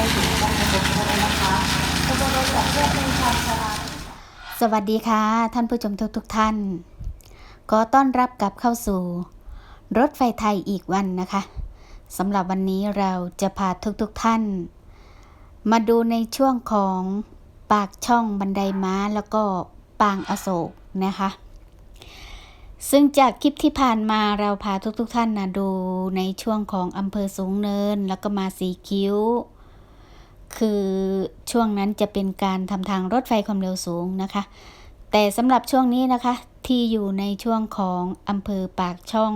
ให้ถึงด้านในรถด้วยนะคะขบวนรถจะเพื่อเป็นชานชาลาสวัสดีค่ะ ท่านผู้ชมทุกทุกท่านขอต้อนรับกลับเข้าสู่ รถไฟไทยอีกวันนะคะสำหรับวันนี้เราจะพาทุกๆทท่าน มาดูในช่วงของปากช่องบันไดม้าแล้วก็ปางอโศกนะคะ ซึ่งจากคลิปที่ผ่านมาเราพาทุกๆทท่านนะดูในช่วงของอำเภอสูงเนิน แล้วก็มาสีคิ้ว คือช่วงนั้นจะเป็นการทำทางรถไฟความเร็วสูงนะคะ แต่สำหรับช่วงนี้นะคะ ที่อยู่ในช่วงของอำเภอปากช่อง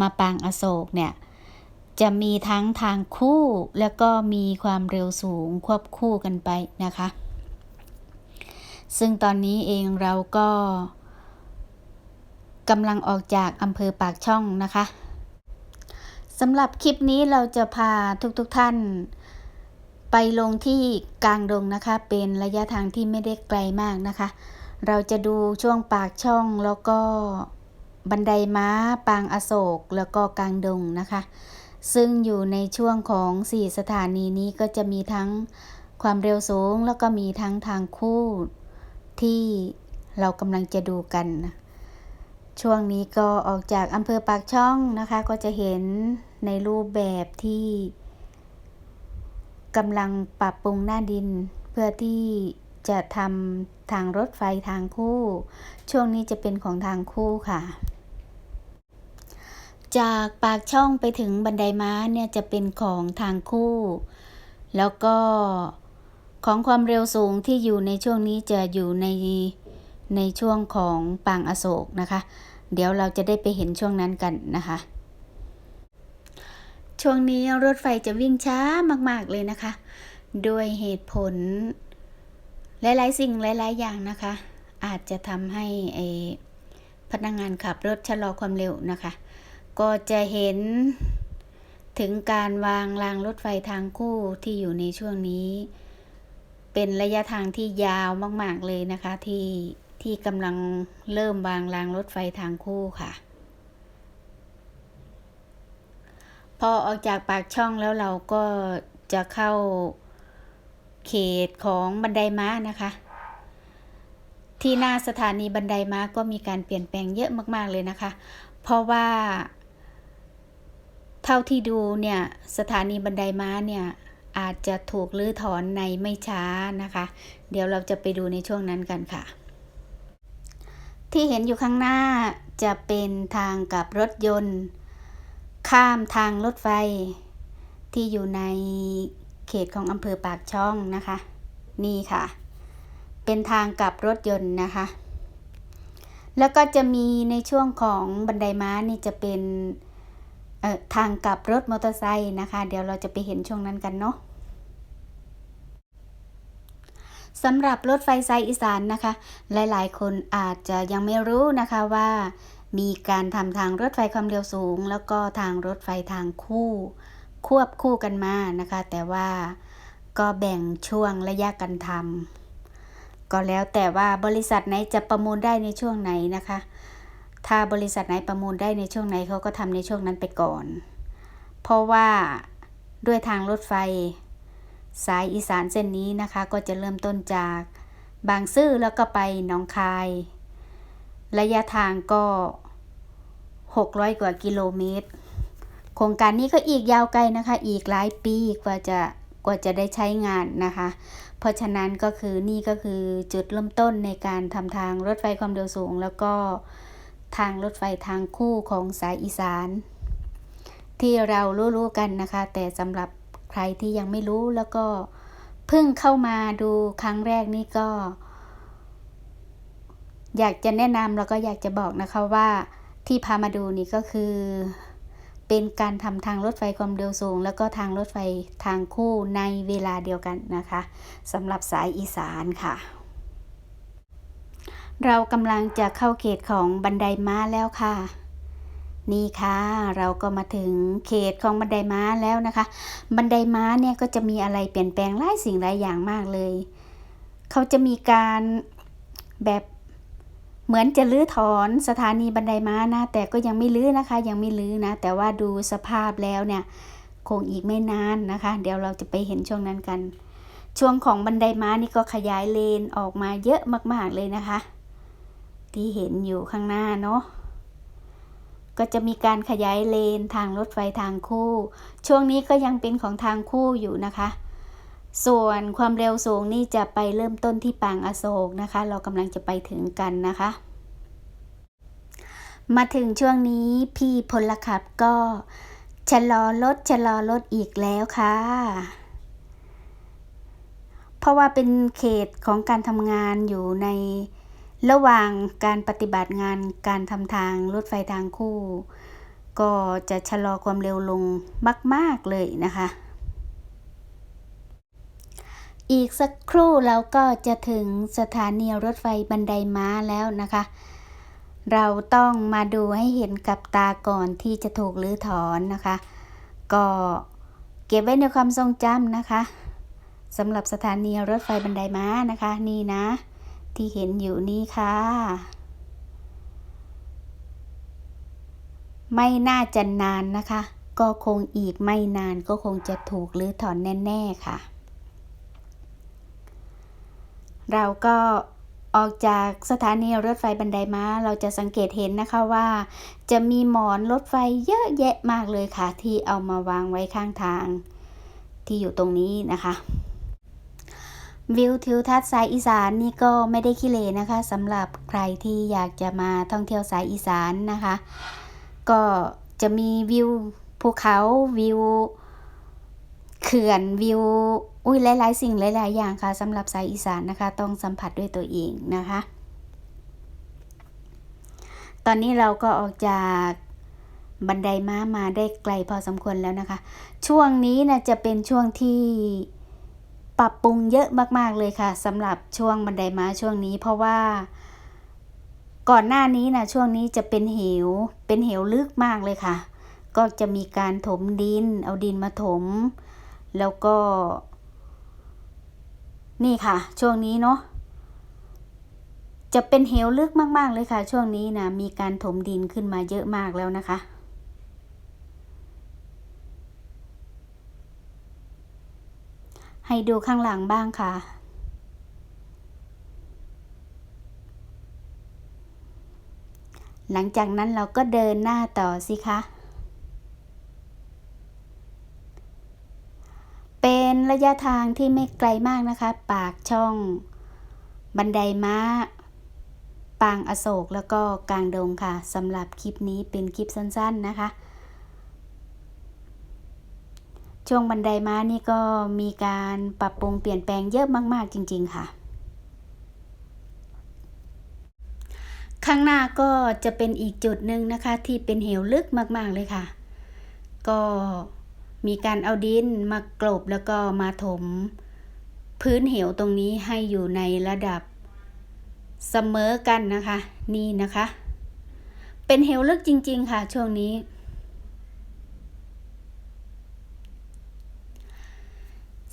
มาปางอโศกเนี่ยจะมีทั้งทางคู่แล้วก็มีความเร็วสูงควบคู่กันไปนะคะ ซึ่งตอนนี้เองเราก็กำลังออกจากอำเภอปากช่องนะคะสำหรับคลิปนี้เราจะพาทุกๆทท่าน ไปลงที่กลางดงนะคะ เป็นระยะทางที่ไม่ได้ไกลมากนะคะ เราจะดูช่วงปากช่องแล้วก็บันไดม้าปางอโศกแล้วก็กลางดงนะคะ ซึ่งอยู่ในช่วงของ 4 สถานีนี้ก็จะมีทั้งความเร็วสูง แล้วก็มีทั้งทางคู่ที่เรากำลังจะดูกันนะช่วงนี้ก็ออกจากอำเภอปากช่องนะคะ ก็จะเห็นในรูปแบบที่ กำลังปรับปรุงหน้าดิน เพื่อที่จะทำทางรถไฟทางคู่ ช่วงนี้จะเป็นของทางคู่ค่ะ จากปากช่องไปถึงบันไดม้าเนี่ยจะเป็นของทางคู่ แล้วก็ของความเร็วสูงที่อยู่ในช่วงนี้จะอยู่ในในช่วงของปางอโศกนะคะ เดี๋ยวเราจะได้ไปเห็นช่วงนั้นกันนะคะ ช่วงนี้รถไฟจะวิ่งช้ามาก ๆ เลยนะคะ ด้วยเหตุผล หลาย ๆ สิ่งหลาย ๆ อย่างนะคะ อาจจะทำให้พนักงงานขับรถชะลอความเร็วนะคะ ก็จะเห็นถึงการวางรางรถไฟทางคู่ที่อยู่ในช่วงนี้ เป็นระยะทางที่ยาวมาก ๆ เลยนะคะที่ที่กำลังเริ่มวางรางรถไฟทางคู่ค่ะ พอออกจากปากช่องแล้วเราก็จะเข้าเขตของบันไดม้านะคะ ที่หน้าสถานีบันไดม้าก็มีการเปลี่ยนแปลงเยอะมากๆเลยนะคะ เพราะว่า เท่าที่ดูเนี่ยสถานีบันไดม้าเนี่ยอาจจะถูกลื้อถอนในไม่ช้านะคะ เดี๋ยวเราจะไปดูในช่วงนั้นกันค่ะ ที่เห็นอยู่ข้างหน้าจะเป็นทางกับรถยนต์ ข้ามทางรถไฟ ที่อยู่ในเขตของอำเภอปากช่องนะคะ นี่ค่ะ เป็นทางกลับรถยนต์นะคะ แล้วก็จะมีในช่วงของบันไดม้านี่จะเป็นทางกลับรถมอเตอร์ไซค์นะคะ เดี๋ยวเราจะไปเห็นช่วงนั้นกันเนาะสำหรับรถไฟสายอีสานนะคะ หลายๆ คนอาจจะยังไม่รู้นะคะว่า มีการทำทางรถไฟความเร็วสูง แล้วก็ทางรถไฟทางคู่ ควบคู่กันมานะคะ แต่ว่าก็แบ่งช่วงระยะการทำก็แล้วแต่ว่าบริษัทไหนจะประมูลได้ในช่วงไหนนะคะ ถ้าบริษัทไหนประมูลได้ในช่วงไหนเขาก็ทำในช่วงนั้นไปก่อน เพราะว่าด้วยทางรถไฟ สายอีสานเส้นนี้นะคะ ก็จะเริ่มต้นจากบางซื่อแล้วก็ไปหนองคาย ระยะทางก็ 600 กว่ากิโลเมตร โครงการนี้ก็อีกยาวไกลนะคะ อีกหลายปีกว่าจะกว่าจะได้ใช้งานนะคะ เพราะฉะนั้นก็คือนี่ก็คือจุดเริ่มต้นในการทำทางรถไฟความเร็วสูง แล้วก็ทางรถไฟทางคู่ของสายอีสาน ที่เรารู้ๆกันนะคะ แต่สำหรับใครที่ยังไม่รู้แล้วก็เพิ่งเข้ามาดูครั้งแรกนี่ก็ อยากจะแนะนำแล้วก็อยากจะบอกนะคะว่า ที่พามาดูนี่ก็คือ เป็นการทำทางรถไฟความเร็วสูง แล้วก็ทางรถไฟทางคู่ในเวลาเดียวกันนะคะสำหรับสายอีสานค่ะ เรากำลังจะเข้าเขตของบันไดม้าแล้วค่ะนี่ค่ะเราก็มาถึงเขตของบันไดม้าแล้วนะคะ บันไดม้าเนี่ยก็จะมีอะไรเปลี่ยนแปลงหลายสิ่งหลายอย่างมากเลย เขาจะมีการแบบ เหมือนจะลื้อถอนสถานีบันไดม้านะ แต่ก็ยังไม่ลื้อนะคะ ยังไม่ลื้อนะ แต่ว่าดูสภาพแล้วเนี่ย คงอีกไม่นานนะคะ เดี๋ยวเราจะไปเห็นช่วงนั้นกัน ช่วงของบันไดม้านี่ก็ขยายเลนออกมาเยอะมาก ๆเลยนะคะ ที่เห็นอยู่ข้างหน้าเนาะก็จะมีการขยายเลนทางรถไฟทางคู่ ช่วงนี้ก็ยังเป็นของทางคู่อยู่นะคะ ส่วนความเร็วสูงนี่จะไปเริ่มต้นที่ปางอโศกนะคะ เรากำลังจะไปถึงกันนะคะ มาถึงช่วงนี้พี่พลขับก็ชะลอรถชะลอรถอีกแล้วค่ะ เพราะว่าเป็นเขตของการทำงานอยู่ในระหว่างการปฏิบัติงานการทำทางรถไฟทางคู่ ก็จะชะลอความเร็วลงมาก ๆ เลยนะคะ อีกสักครู่เราก็จะถึงสถานีรถไฟบันไดม้าแล้วนะคะ เราต้องมาดูให้เห็นกับตาก่อนที่จะถูกรื้อถอนนะคะ ก็เก็บไว้ในความทรงจำนะคะสำหรับสถานีรถไฟบันไดม้านะคะ นี่นะ ที่เห็นอยู่นี่ค่ะ ไม่น่าจะนานนะคะ ก็คงอีกไม่นานก็คงจะถูกรื้อถอนแน่ ๆ ค่ะ เราก็ออกจากสถานีรถไฟบันไดม้า เราจะสังเกตเห็นนะคะว่า จะมีหมอนรถไฟเยอะแยะมากเลยค่ะ ที่เอามาวางไว้ข้างทาง ที่อยู่ตรงนี้นะคะ วิวทิวทัศน์สายอีสานนี่ก็ไม่ได้ขี้เลนะคะสำหรับใครที่อยากจะมาท่องเที่ยวสายอีสานนะคะ ก็จะมีวิวภูเขาวิว เขื่อนวิว อุ้ยหลาย ๆ สิ่งหลาย ๆ อย่างค่ะสำหรับสายอีสานนะคะ ต้องสัมผัสด้วยตัวเองนะคะ ตอนนี้เราก็ออกจากบันไดม้ามาได้ไกลพอสมควรแล้วนะคะ ช่วงนี้นะจะเป็นช่วงที่ปรับปรุงเยอะมาก ๆ เลยค่ะสำหรับช่วงบันไดม้าช่วงนี้ เพราะว่าก่อนหน้านี้นะช่วงนี้จะเป็นเหว เป็นเหวลึกมากเลยค่ะ ก็จะมีการถมดิน เอาดินมาถม แล้วก็ นี่ค่ะ ช่วงนี้เนาะจะเป็นเหวลึกมาก ๆ เลยค่ะ ช่วงนี้นะมีการถมดินขึ้นมาเยอะมากแล้วนะคะ ให้ดูข้างหลังบ้างค่ะ หลังจากนั้นเราก็เดินหน้าต่อสิคะ เป็นระยะทางที่ไม่ไกลมากนะคะ ปากช่อง บันไดม้า ปางอโศกแล้วก็กลางดงค่ะสำหรับคลิปนี้เป็นคลิปสั้นๆนะคะ ช่วงบันไดม้านี่ก็มีการปรับปรุงเปลี่ยนแปลงเยอะมากๆจริง ๆ ค่ะ ข้างหน้าก็จะเป็นอีกจุดหนึ่งนะคะ ที่เป็นเหวลึกมากๆเลยค่ะ ก็ มีการเอาดินมากลบแล้วก็มาถม พื้นเหวตรงนี้ให้อยู่ในระดับเสมอกันนะคะ นี่นะคะ เป็นเหวลึกจริง ๆ ค่ะ ช่วงนี้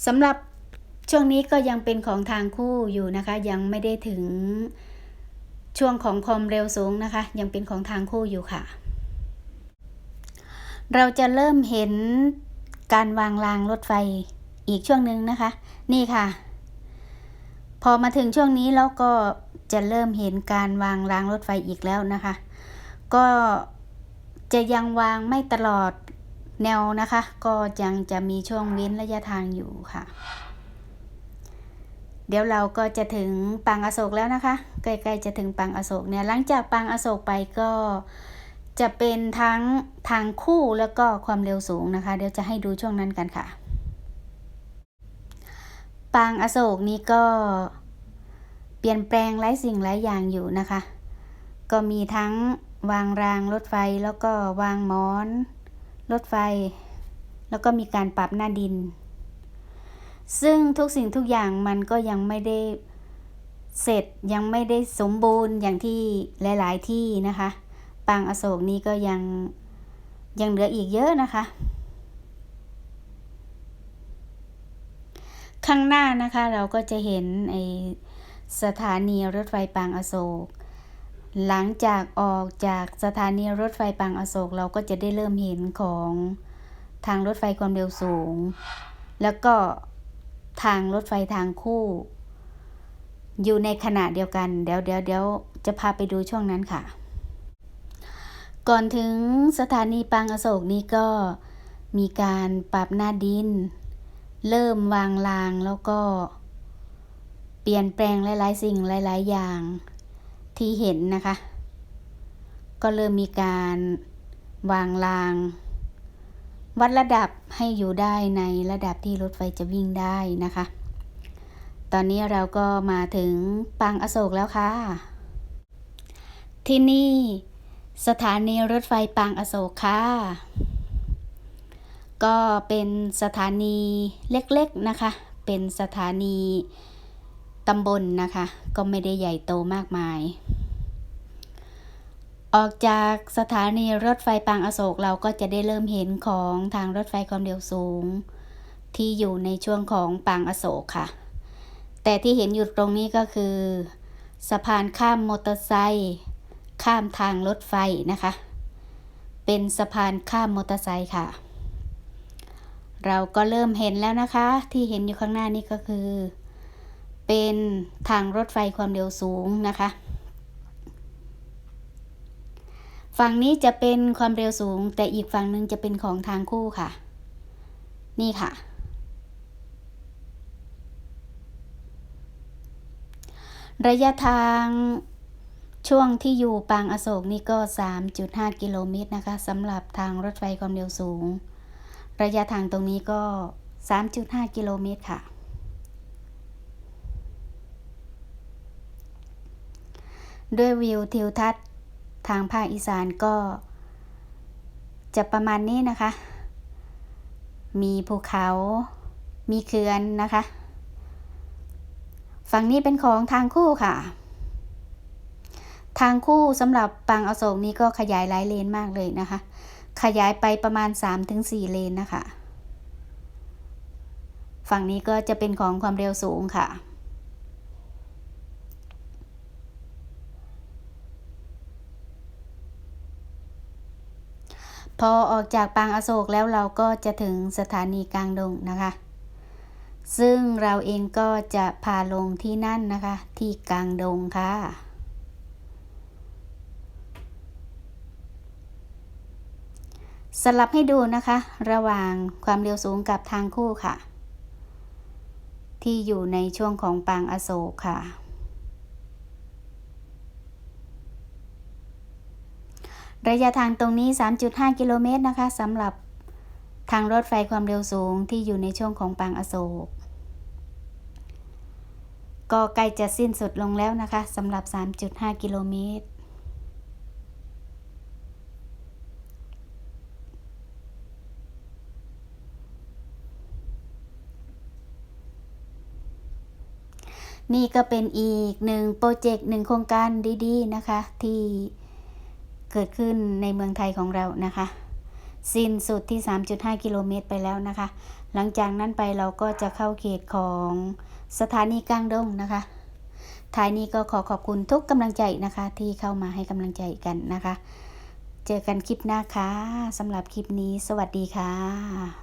สำหรับช่วงนี้ก็ยังเป็นของทางคู่อยู่นะคะ ยังไม่ได้ถึงช่วงของความเร็วสูงนะคะ ยังเป็นของทางคู่อยู่ค่ะ เราจะเริ่มเห็น การวางรางรถไฟอีกช่วงหนึ่งนะคะ นี่ค่ะ พอมาถึงช่วงนี้แล้วก็จะเริ่มเห็นการวางรางรถไฟอีกแล้วนะคะ ก็จะยังวางไม่ตลอดแนวนะคะ ก็ยังจะมีช่วงเว้นระยะทางอยู่ค่ะ เดี๋ยวเราก็จะถึงปางอโศกแล้วนะคะ ใกล้ๆจะถึงปางอโศกเนี่ยหลังจากปางอโศกไปก็ จะเป็นทั้งทางคู่แล้วก็ความเร็วสูงนะคะ เดี๋ยวจะให้ดูช่วงนั้นกันค่ะ ปางอโศกนี้ก็เปลี่ยนแปลงหลายสิ่งหลายอย่างอยู่นะคะ ก็มีทั้งวางรางรถไฟแล้วก็วางหมอน รถไฟ แล้วก็มีการปรับหน้าดิน ซึ่งทุกสิ่งทุกอย่างมันก็ยังไม่ได้เสร็จยังไม่ได้สมบูรณ์อย่างที่หลาย ๆ ที่นะคะ ปางอโศกนี้ก็ยังยังเหลืออีกเยอะนะคะ ข้างหน้านะคะเราก็จะเห็นไอสถานีรถไฟปางอโศก หลังจากออกจากสถานีรถไฟปางอโศกเราก็จะได้เริ่มเห็นของทางรถไฟความเร็วสูง แล้วก็ทางรถไฟทางคู่ อยู่ในขณะเดียวกัน เดี๋ยวเดี๋ยวเดี๋ยวจะพาไปดูช่วงนั้นค่ะ ก่อนถึงสถานีปางอโศกนี้ก็มีการปรับหน้าดิน เริ่มวางรางแล้วก็ เปลี่ยนแปลงหลายๆ สิ่งหลาย ๆ อย่างที่เห็นนะคะ ก็เริ่มมีการวางราง วัดระดับให้อยู่ได้ในระดับที่รถไฟจะวิ่งได้นะคะ ตอนนี้เราก็มาถึงปางอโศกแล้วค่ะ ที่นี่ สถานีรถไฟปางอโศกค่ะ ก็เป็นสถานีเล็กๆนะคะ เป็นสถานีตำบลนะคะ ก็ไม่ได้ใหญ่โตมากมาย ออกจากสถานีรถไฟปางอโศกเราก็จะได้เริ่มเห็นของทางรถไฟความเร็วสูง ที่อยู่ในช่วงของปางอโศกค่ะ แต่ที่เห็นอยู่ตรงนี้ก็คือ สะพานข้ามมอเตอร์ไซค์ ข้ามทางรถไฟนะคะ เป็นสะพานข้ามมอเตอร์ไซค์ค่ะ เราก็เริ่มเห็นแล้วนะคะ ที่เห็นอยู่ข้างหน้านี่ก็คือ เป็นทางรถไฟความเร็วสูงนะคะ ฝั่งนี้จะเป็นความเร็วสูง แต่อีกฝั่งหนึ่งจะเป็นของทางคู่ค่ะ นี่ค่ะระยะทาง ช่วงที่อยู่ปางอโศกนี่ก็ 3.5 กิโลเมตรนะคะสำหรับทางรถไฟความเร็วสูง ระยะทางตรงนี้ก็ 3.5 กิโลเมตรค่ะ ด้วยวิวทิวทัศน์ทางภาคอีสานก็จะประมาณนี้นะคะ มีภูเขา มีเขื่อนนะคะ ฝั่งนี้เป็นของทางคู่ค่ะ ทางคู่สำหรับปางอโศกนี้ก็ขยายหลายเลนมากเลยนะคะ ขยายไปประมาณ 3-4 เลนนะคะ ฝั่งนี้ก็จะเป็นของความเร็วสูงค่ะ พอออกจากปางอโศกแล้วเราก็จะถึงสถานีกลางดงนะคะ ซึ่งเราเองก็จะพาลงที่นั่นนะคะ ที่กลางดงค่ะ สลับให้ดูนะคะ ระหว่างความเร็วสูงกับทางคู่ค่ะ ที่อยู่ในช่วงของปางอโศกค่ะ ระยะทางตรงนี้ 3.5 กิโลเมตรนะคะสำหรับทางรถไฟความเร็วสูงที่อยู่ในช่วงของปางอโศก ก็ใกล้จะสิ้นสุดลงแล้วนะคะสำหรับ 3.5 กิโลเมตร นี่ก็เป็นอีกหนึ่งโปรเจกต์หนึ่งโครงการดีๆนะคะ ที่เกิดขึ้นในเมืองไทยของเรานะคะ สิ้นสุดที่ 3.5 กิโลเมตรไปแล้วนะคะ หลังจากนั้นไปเราก็จะเข้าเขตของสถานีกลางดงนะคะท้ายนี้ก็ขอขอบคุณทุกกำลังใจนะคะ ที่เข้ามาให้กำลังใจกันนะคะ เจอกันคลิปหน้าค่ะสำหรับคลิปนี้ สวัสดีค่ะ